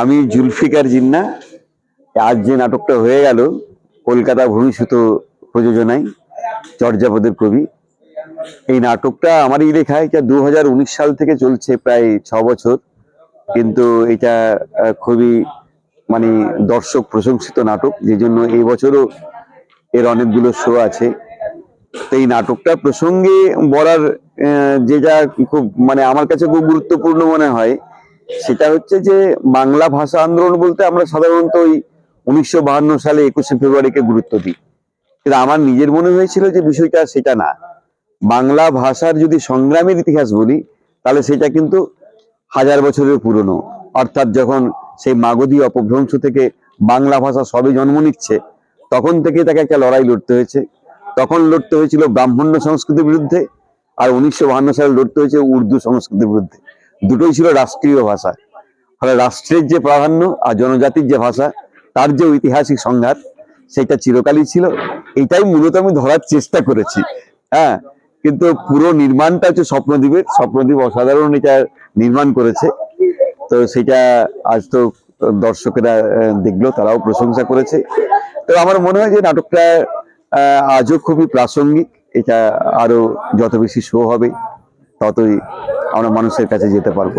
আমি জুলফিকার জিন্না। আজ যে নাটকটা হয়ে গেল, কলকাতা ভবিষ্যৎ প্রযোজনায় চর্যাপদের কবি। এই নাটকটা আমারই লেখা, এটা দু হাজার উনিশ সাল থেকে চলছে প্রায় ছ বছর। কিন্তু এটা খুবই মানে দর্শক প্রশংসিত নাটক, যে জন্য এই বছরও এর অনেকগুলো শো আছে। তো এই নাটকটা প্রসঙ্গে বলার যেটা খুব মানে আমার কাছে খুব গুরুত্বপূর্ণ মনে হয় সেটা হচ্ছে যে বাংলা ভাষা আন্দোলন বলতে আমরা সাধারণত ওই উনিশশো সালে একুশে ফেব্রুয়ারিকে গুরুত্ব দিই। কিন্তু আমার নিজের মনে হয়েছিল যে বিষয়টা সেটা না। বাংলা ভাষার যদি সংগ্রামের ইতিহাস বলি, তাহলে সেটা কিন্তু হাজার বছরের পুরনো। অর্থাৎ যখন সেই মাগধী অপভ্রংশ থেকে বাংলা ভাষা সবে জন্ম নিচ্ছে, তখন থেকে তাকে একটা লড়াই লড়তে হয়েছে। তখন লড়তে হয়েছিল ব্রাহ্মণ্য সংস্কৃতির বিরুদ্ধে, আর উনিশশো সালে লড়তে হয়েছে উর্দু সংস্কৃতির বিরুদ্ধে। দুটোই ছিল রাষ্ট্রীয় ভাষা। ফলে রাষ্ট্রের যে প্রাধান্য আর জনজাতির যে ভাষা, তার যে ঐতিহাসিক সংঘাত, সেটা চিরকালই ছিল। এটাই মূলত আমি ধরার চেষ্টা করেছি। হ্যাঁ কিন্তু পুরো নির্মাণটা হচ্ছে স্বপ্নদ্বীপের। স্বপ্নদ্বীপ অসাধারণ এটা নির্মাণ করেছে। তো সেটা আজ তো দর্শকেরা দেখল, তারাও প্রশংসা করেছে। তো আমার মনে হয় যে নাটকটা আজও খুবই প্রাসঙ্গিক। এটা আরও যত বেশি শো হবে ততই আমরা মানুষের কাছে যেতে পারব।